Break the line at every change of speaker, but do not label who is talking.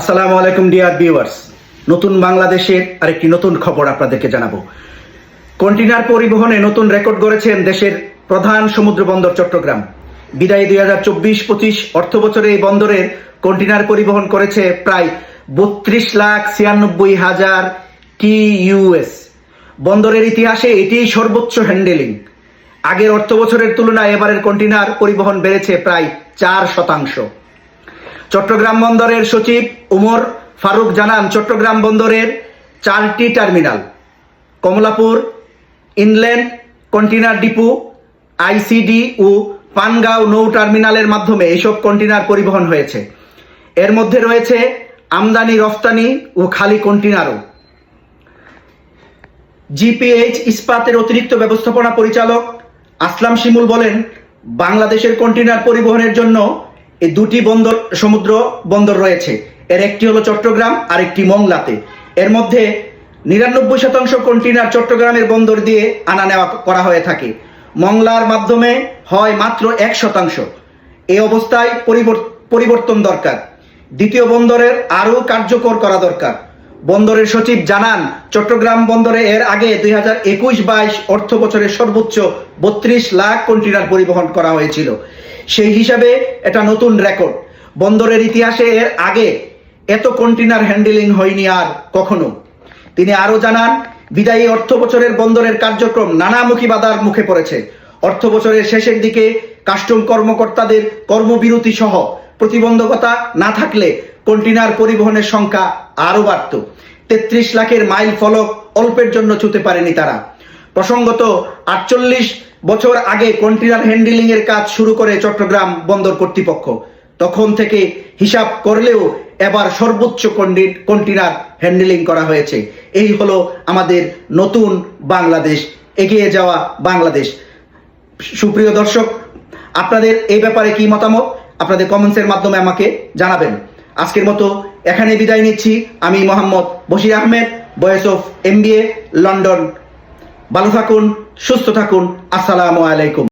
আসসালামু আলাইকুম, dear viewers. নতুন বাংলাদেশের আরেকটি নতুন খবর আপনাদেরকে জানাব। কন্টেনার পরিবহনে নতুন রেকর্ড গড়েছেন দেশের প্রধান সমুদ্র বন্দর চট্টগ্রাম। বিদায়ী দুই হাজার চব্বিশ পঁচিশ অর্থ বছরে এই বন্দরের কন্টেনার পরিবহন করেছে প্রায় বত্রিশ লাখ ছিয়ানব্বই হাজার টি ইউএস বন্দরের ইতিহাসে এটিই সর্বোচ্চ হ্যান্ডেলিং। আগের অর্থ বছরের তুলনায় এবারের কন্টেনার পরিবহন বেড়েছে প্রায় চার শতাংশ। চট্টগ্রাম বন্দরের সচিব উমর ফারুক জানান, চট্টগ্রাম বন্দরের চারটি terminal, Kamalapur inland container depot, ICD ও পানগাঁও নৌ টার্মিনালের মাধ্যমে এসব কন্টেনার পরিবহন হয়েছে। এর মধ্যে রয়েছে আমদানি, রফতানি ও খালি কন্টেনারও জিপিএইচ ইস্পাতের অতিরিক্ত ব্যবস্থাপনা পরিচালক আসলাম শিমুল বলেন, বাংলাদেশের কন্টেনার পরিবহনের জন্য এই দুটি বন্দর সমুদ্র বন্দর রয়েছে। এর একটি হলো চট্টগ্রাম আর একটি মংলাতে। এর মধ্যে নিরানব্বই শতাংশ কন্টেনার চট্টগ্রামের বন্দর দিয়ে আনা নেওয়া করা হয়ে থাকে। মংলার মাধ্যমে হয় মাত্র এক শতাংশ। এই অবস্থায় পরিবর্তন দরকার। দ্বিতীয় বন্দরের আরও কার্যকর করা দরকার। বন্দরের সচিব জানান, চট্টগ্রাম বন্দরে এর আগে দুই হাজার একুশ বাইশ অর্থ বছরের সর্বোচ্চ বত্রিশ লাখ কন্টেনার পরিবহন করা হয়েছিল। সেই হিসাবে এটা নতুন রেকর্ড। বন্দরের ইতিহাসে এর আগে এত কন্টেনার হ্যান্ডেলিং হয়নি আর কখনো। তিনি আরও জানান, বিদায়ী অর্থ বছরের বন্দরের কার্যক্রম নানামুখী বাধার মুখে পড়েছে। অর্থ বছরের শেষের দিকে কাস্টম কর্মকর্তাদের কর্মবিরতি সহ প্রতিবন্ধকতা না থাকলে কন্টেনার পরিবহনের সংখ্যা আরও বাড়ত। তেত্রিশ লাখের মাইল ফলক অল্পের জন্য ছুতে পারেনি তারা। প্রসঙ্গত, আটচল্লিশ বছর আগে কন্টেনার হ্যান্ডেলিং এর কাজ শুরু করে চট্টগ্রাম বন্দর কর্তৃপক্ষ। তখন থেকে হিসাব করলেও এবার সর্বোচ্চ কন্টেনার হ্যান্ডেলিং করা হয়েছে। এই হলো আমাদের নতুন বাংলাদেশ, এগিয়ে যাওয়া বাংলাদেশ। সুপ্রিয় দর্শক, আপনাদের এই ব্যাপারে কি মতামত? আপনাদের কমেন্টসের মাধ্যমে আমাকে জানাবেন। আজকের মতো এখানে বিদায় নিচ্ছি। আমি Mohammad Bashir Ahmed voice of MBA London. ভালো থাকুন, সুস্থ থাকুন। আসসালামু আলাইকুম।